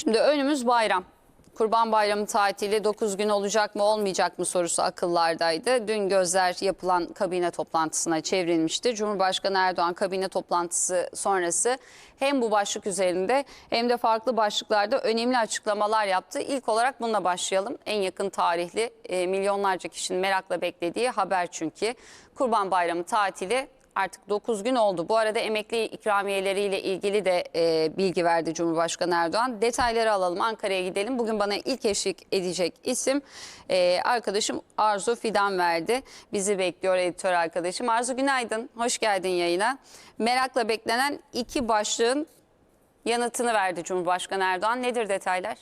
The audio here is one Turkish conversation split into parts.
Şimdi önümüz bayram. Kurban Bayramı tatili 9 gün olacak mı olmayacak mı sorusu akıllardaydı. Dün gözler yapılan kabine toplantısına çevrilmişti. Cumhurbaşkanı Erdoğan kabine toplantısı sonrası hem bu başlık üzerinde hem de farklı başlıklarda önemli açıklamalar yaptı. İlk olarak bununla başlayalım. En yakın tarihli e, milyonlarca kişinin merakla beklediği haber çünkü. Kurban Bayramı tatili artık 9 gün oldu. Bu arada emekli ikramiyeleriyle ilgili de e, bilgi verdi Cumhurbaşkanı Erdoğan. Detayları alalım Ankara'ya gidelim. Bugün bana ilk eşlik edecek isim e, arkadaşım Arzu Fidan verdi. Bizi bekliyor editör arkadaşım. Arzu günaydın, hoş geldin yayına. Merakla beklenen iki başlığın yanıtını verdi Cumhurbaşkanı Erdoğan. Nedir detaylar?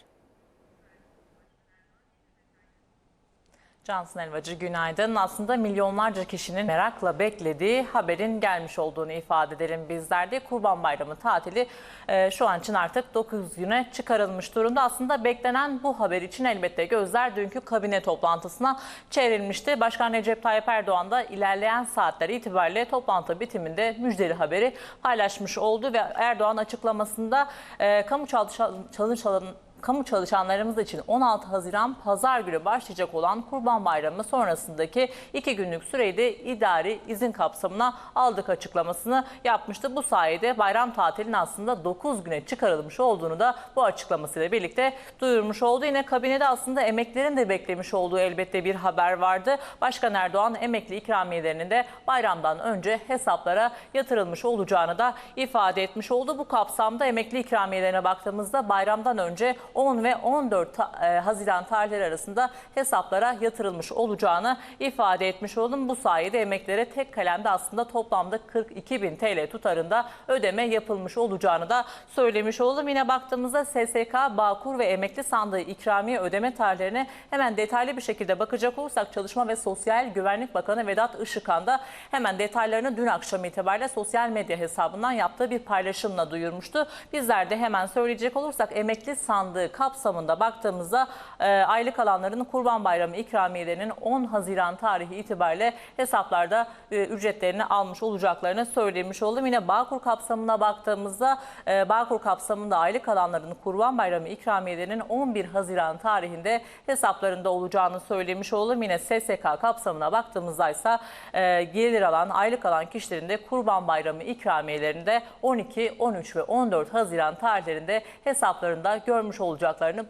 Cansın Elvacı günaydın. Aslında milyonlarca kişinin merakla beklediği haberin gelmiş olduğunu ifade edelim bizler de. Kurban Bayramı tatili e, şu an için artık 9 güne çıkarılmış durumda. Aslında beklenen bu haber için elbette gözler dünkü kabine toplantısına çevrilmişti. Başkan Recep Tayyip Erdoğan da ilerleyen saatler itibariyle toplantı bitiminde müjdeli haberi paylaşmış oldu ve Erdoğan açıklamasında e, kamu çalışan, çalışan kamu çalışanlarımız için 16 Haziran pazar günü başlayacak olan Kurban Bayramı sonrasındaki iki günlük süreyi de idari izin kapsamına aldık açıklamasını yapmıştı. Bu sayede bayram tatilinin aslında 9 güne çıkarılmış olduğunu da bu açıklamasıyla birlikte duyurmuş oldu. Yine kabinede aslında emeklerin de beklemiş olduğu elbette bir haber vardı. Başkan Erdoğan emekli ikramiyelerinin de bayramdan önce hesaplara yatırılmış olacağını da ifade etmiş oldu. Bu kapsamda emekli ikramiyelerine baktığımızda bayramdan önce 10 ve 14 ta- e, Haziran tarihleri arasında hesaplara yatırılmış olacağını ifade etmiş oldum. Bu sayede emeklilere tek kalemde aslında toplamda 42 bin TL tutarında ödeme yapılmış olacağını da söylemiş oldum. Yine baktığımızda SSK, Bağkur ve emekli sandığı ikramiye ödeme tarihlerine hemen detaylı bir şekilde bakacak olursak Çalışma ve Sosyal Güvenlik Bakanı Vedat Işıkhan da hemen detaylarını dün akşam itibariyle sosyal medya hesabından yaptığı bir paylaşımla duyurmuştu. Bizler de hemen söyleyecek olursak emekli sandığı kapsamında baktığımızda e, aylık alanların Kurban Bayramı ikramiyelerinin 10 Haziran tarihi itibariyle hesaplarda e, ücretlerini almış olacaklarını söylemiş oldum. Yine Bağkur kapsamına baktığımızda e, Bağkur kapsamında aylık alanların Kurban Bayramı ikramiyelerinin 11 Haziran tarihinde hesaplarında olacağını söylemiş oldum. Yine SSK kapsamına baktığımızda ise e, gelir alan, aylık alan kişilerin de Kurban Bayramı ikramiyelerinde 12, 13 ve 14 Haziran tarihlerinde hesaplarında görmüş olacaklarını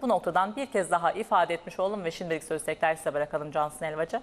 bu noktadan bir kez daha ifade etmiş oldum ve şimdilik sözü tekrar size bırakalım Cansın Elvacı.